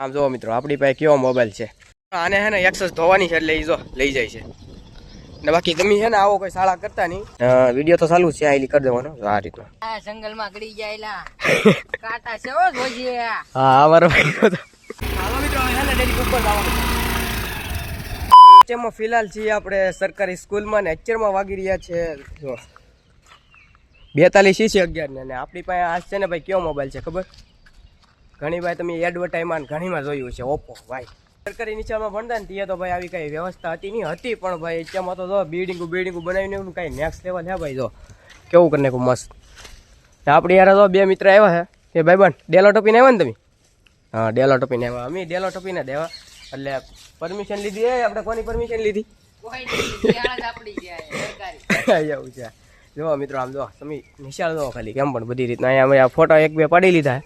આમ જો મિત્રો આપણી પાસે કેવો મોબાઈલ છે? આને હે ને એક્સેસ ધોવાની છે એટલે એ જો લઈ જાય છે. ને બાકી તમે છે ને આવો કોઈ શાળા કરતા નહીં? વીડિયો તો ચાલુ છે આઈલી કરી દેવાનો. આ રીતનો. આ જંગલમાં ગડી જાયેલા કાટા છે ઓ જોજે હા અમારો ભાઈ તો હાલો મિત્રો ને ડેરી ઉપર જવાનું અત્યારમાં ફિલહાલ છીએ આપણે સરકારી સ્કૂલમાં ને અત્યારમાં વાગી રહ્યા છે જો. બેતાલીસ છે અગિયાર ને. અને આપણી પાસે આ છે ને ભાઈ કયો મોબાઈલ છે ખબર? ઘણી ભાઈ તમે એડવર્ટાઈઝમાં ઘણીમાં જોયું છે ઓપ્પો ભાઈ. સરકારી નીચામાં ભણતા ને ત્યાં તો ભાઈ આવી કઈ વ્યવસ્થા હતી નહીં હતી પણ ભાઈ અત્યારમાં તો જો બિલ્ડિંગો બિલ્ડિંગો બનાવીને કાંઈ નેક્સ્ટ લેવલ છે ભાઈ જો. કેવું કરીને કહું મસ્ત. આપણે યાર તો બે મિત્ર આવ્યા છે કે ભાઈ બન ડેલો ટોપીને આવ્યા ને તમે? હા ડેલો ટોપીને આવ્યા. અમે ડેલો ટોપીને દેવા એટલે પરમિશન લીધી એ આપણે કોની પરમિશન લીધી? એવું છે. જો મિત્રો આમ જો તમે નિશાળ જો ખાલી કેમ પણ બધી રીતના. અહીંયા ફોટા એક બે પાડી લીધા.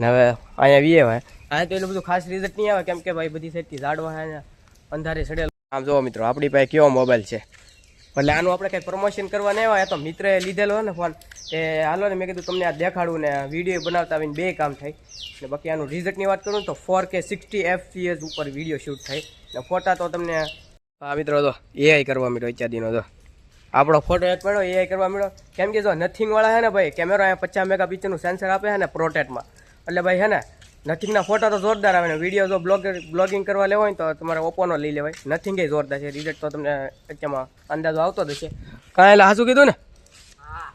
ને હવે અહીંયા વીએ હોય અહીંયા તો એટલું બધું ખાસ રિઝલ્ટ નહીં આવે, કેમ કે ભાઈ બધી સાઈડથી ઝાડવા અહીંયા અંધારે સડેલ આમ જો મિત્રો, આપણી પાસે કેવો મોબાઈલ છે? એટલે આનું આપણે કંઈ પ્રમોશન કરવા નહીં હોય તો મિત્રએ લીધેલો ને ફોન એ હાલો ને મેં કીધું તમને આ દેખાડું ને વીડિયો બનાવતા આવીને બે કામ થાય. ને બાકી આનું રિઝલ્ટની વાત કરું તો ફોર કે સિક્સટી એફપીએસ ઉપર વીડિયો શૂટ થાય. ને ફોટા તો તમને હા, મિત્રો, જો એઆઈ કરવા માંડ્યો ઇત્યાદિનો જો. આપણો ફોટો એક મળ્યો એઆઈ કરવા મળ્યો. કેમ કે જો નથિંગવાળા છે ને ભાઈ કેમેરા અહીંયા પચાસ મેગા પિક્ચરનું સેન્સર આપે છે ને પ્રોટેટમાં એટલે ભાઈ છે ને, નથિંગના ફોટો તો જોરદાર આવે ને વીડિયો જો બ્લોગ બ્લોગિંગ કરવા લેવો હોય તો તમારે ઓપોનો લઈ લેવાય. નથિંગ જોરદાર છે રિઝલ્ટ તો તમને અત્યારમાં અંદાજો આવતો જ હશે. કાંઈ એટલે હાસું કીધું ને? હા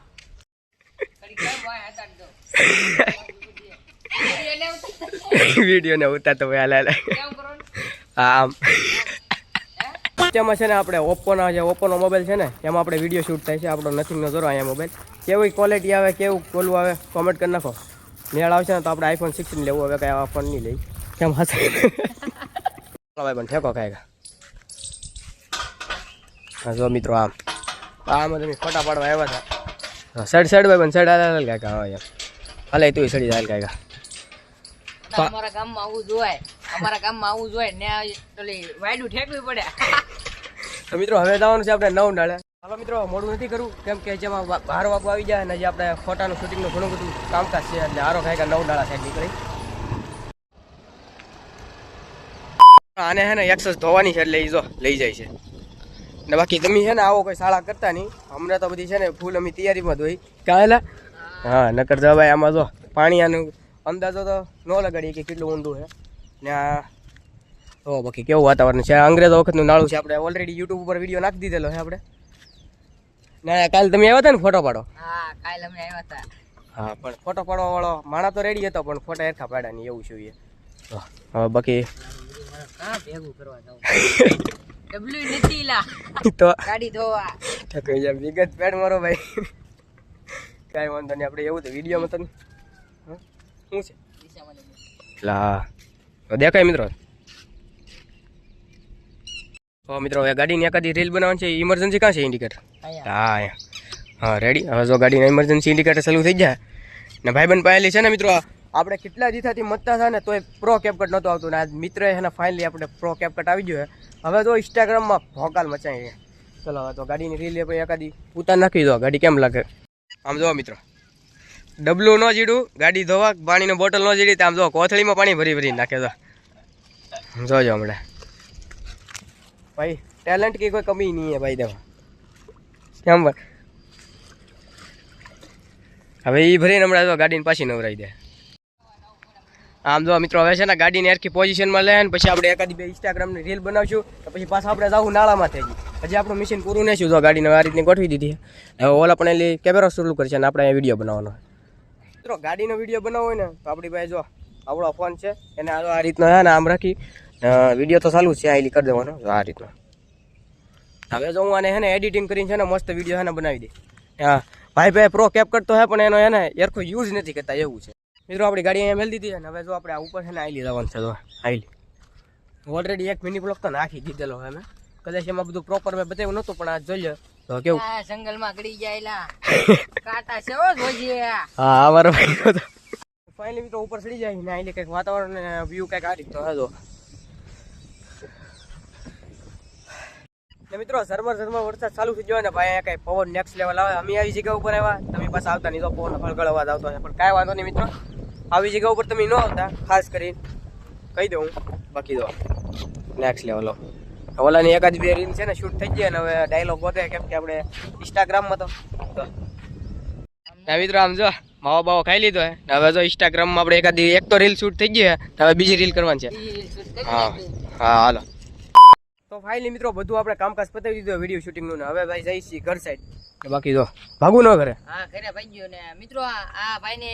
એને વિડીયોને ઉતારતો ભાઈ, હાલે હા, આમ. અત્યારમાં છે ને આપણે ઓપ્પોના જે ઓપ્પોનો મોબાઈલ છે ને, એમાં આપણે વીડિયો શૂટ થાય છે, આપણો નથિંગનો જોરો અહીંયા મોબાઈલ કેવી ક્વોલિટી આવે, કેવું કોલું આવે કોમેન્ટ કરી નાખો. મેળ આવશે ને તો આપણે આઈફોન સિક્સટીન લેવું. હવે કાંઈ આવા ફોન નહીં લઈ. કેમ હશે? ભાઈ પણ ઠેકો હા જો મિત્રો આમ. આમાં તમે ફોટા પાડવા આવ્યા હતા સાઈડ સાઈડ ભાઈ પણ સાઈડ હાલ કાંઈક હા યાર હાલે તું સડી હાલ કાંઈક અમારા ગામમાં આવું જોવાય અમારા ગામમાં આવું જોવાય ને વાયડું ઠેકવી પડે. મિત્રો હવે જવાનું છે આપણે નવ નાળે. હાલો મિત્રો, મોડું નથી કરવું. કેમ કે જેમાં બહાર વાગો આવી જાય અને જે આપણે ફોટાનું શૂટિંગનું ઘણું બધું કામકાજ છે, એટલે હારો ખાઈ નવ નાળા સાઈડ નીકળી. આને છે ને એક્સેસ ધોવાની છે એટલે એ જો લઈ જાય છે. ને બાકી તમે છે ને આવો કોઈ શાળા કરતા નહીં. હમણાં તો બધી છે ને ફૂલ અમે તૈયારીમાં ધોઈ કાહેલા હા, નકર જો ભાઈ આમાં જો પાણી આનું અંદાજો તો ન લગાડીએ કે કેટલું ઊંડું છે ને આ ઓ બાકી કેવું વાતાવરણ છે? અંગ્રેજો વખતનું નાળું છે આપણે ઓલરેડી યુટ્યુબ ઉપર વીડિયો નાખી દીધેલો છે આપણે. ને કાલ તમે આવ્યા હતા ને ફોટો પાડો હા કાલ અમે આવ્યા હતા. હા પણ ફોટો પાડવા વાળો માણા તો રેડી હતો પણ ફોટા એરખા પાડ્યા નહીં એવું જોઈએ હવે બાકી હા ભેગું કરવા જાવ ડબલ્યુ નથી લા તો ગાડી ધોવા. કહી જાય વિગત પેડ મારો ભાઈ. કાંઈ વાંધો નહીં આપણે એવું તો વિડીયોમાં તો હા? શું છે? લો. તો દેખાય મિત્રો. તો મિત્રો હવે ગાડીની એકાદી રીલ બનાવવાની છે ઇમરજન્સી કાં છે ઇન્ડિકેટર હા હા રેડી હવે જો ગાડીના ઇમરજન્સી ઇન્ડિકેટર ચાલુ થઈ જાય ને ભાઈબંધ પાયેલી છે ને મિત્રો આપણે કેટલા દીથાથી મતતા હતા ને તોય પ્રો કેપકટ નહોતું આવતું ને આજ મિત્રએ છે ને ફાઇનલી આપણે પ્રો કેપકટ આવી ગયો છે. હવે તો ઇન્સ્ટાગ્રામમાં ભોકાલ મચાવી ચલો હવે તો ગાડીની રીલ પછી એકાદી ઉતાર નાખી દો. ગાડી કેમ લાગે? આમ જો મિત્રો. ડબલું ન જીડું ગાડી ધોવા પાણીનો બોટલ ન જીડી તો આમ જો કોથળીમાં પાણી ભરી ભરી નાખે તો જોજો હમણાં ભાઈ ટેલેન્ટ की कोई कमी नहीं है भाई देखो કેમ ભાઈ હવે એ ભરીને હમણાં જો ગાડીને પાછી નવરાઈ દે આમ જો મિત્રો હવે છે ને ગાડીને એરખી પોઝિશનમાં લે ને પછી આપણે એકાદી બે ઇન્સ્ટાગ્રામની રીલ બનાવશું તો પછી પાછા આપણે જવું નાળામાં થઈ ગઈ હજી આપણું મિશન પૂરું નહીં જો ગાડીને આ રીતની ગોઠવી દીધી છે હવે ઓલા પણ એલી કેમેરો શરૂ કરશે અને આપણે વિડીયો બનાવવાનો મિત્રો ગાડીનો વિડીયો બનાવવો હોય ને તો આપણી પાસે જો આપણો ફોન છે. એને આ રીતના ને આમ રાખી વીડિયો તો ચાલુ છે આઈલી કરી દેવાનો. આ રીતનો. હવે જો હું આને હે ને એડિટિંગ કરીને છે ને મસ્ત વીડિયો હે ને બનાવી દે હા. ભાઈ ભાઈ પ્રો કેપ કરતો હે પણ એનો હે ને એરખો યુઝ નથી કરતા એવું છે. મિત્રો આપણી ગાડી અહીંયા મેળ દીધી છે ને હવે જો આપણે આ ઉપર છે ને આઈલી જવાનું છે તો આઈલી ઓલરેડી એક મિની બ્લોક તો નાખી દીધેલો હે મેં કદાચ એમાં બધું પ્રોપર મેં બતાવ્યું નહોતું પણ આ જોઈ લો. તો કેવું? જંગલમાં ગળી જાયેલા કાંટા છે ઓ હા અમારો ભાઈ ફાઇનલી મિત્રો ઉપર ચડી જાય ને એટલે કંઈક વાતાવરણ વ્યૂ કંઈક આ રીતનો હતો. જો ને મિત્રો, ઝરમર ઝરમર વરસાદ ચાલુ થઈ ગયો ને ભાઈ, અહીંયા કઈ પવન નેક્સ્ટ લેવલ આવે. અમે આવી જગ્યા ઉપર આવ્યા. તમે પાછા આવતા નહીં તો પવન ફળગળ અવાજ આવતો પણ કાંઈ વાંધો નહીં મિત્રો. આવી જગ્યા ઉપર તમે ન આવતા, ખાસ કરીને. કહી દઉં બાકી દો નેક્સ્ટ લેવલો ઓલાની એકાદ બે રીલ છે ને શૂટ થઈ જાય ને હવે ડાયલોગ વધે, કેમ કે આપણે ઇન્સ્ટાગ્રામમાં તો. મિત્રો, આમ જો. માવો બાવો ખાઈ લીધો હે. હવે જો ઇન્સ્ટાગ્રામમાં આપણે એકાદ એક તો રીલ શૂટ થઈ ગઈ હે હવે બીજી રીલ કરવાની છે. હા. હા હાલો. તો ફાઇનલી મિત્રો બધું આપણે કામકાજ પતાવી દીધું વીડિયો શૂટિંગનું ને હવે ભાઈ જઈ છીએ ઘર સાઈડ બાકી તો ભાગવું ન કરે હા ઘરે ભાઈ ગયો ને. મિત્રો આ આ ભાઈને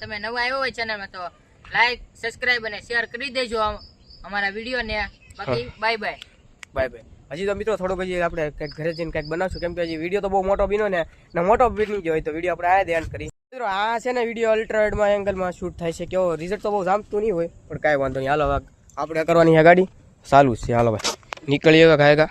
તમે નવા આવ્યો હોય ચેનલમાં તો લાઈક સબસ્ક્રાઇબ અને શેર કરી દેજો આમ અમારા વીડિયો ને. બાકી બાય બાય બાય બાય હજી તો મિત્રો થોડુંક હજી આપણે કંઈક ઘરે જઈને કંઈક બનાવશું. કેમ કે હજી વીડિયો તો બહુ મોટો બીનો ને. ને મોટો બની ગયો હોય તો વીડિયો આપણે આ ધ્યાન કરી મિત્રો, આ છે ને વીડિયો અલ્ટ્રાડમાં એંગલમાં શૂટ થાય છે. કેવો રિઝલ્ટ તો બહુ જામતું નહીં હોય, પણ કાંઈ વાંધો નહીં. હાલો આપણે કરવાની છે ગાડી. ચાલુ છે. હાલો, ભાઈ. નીકળીએ ખાયગા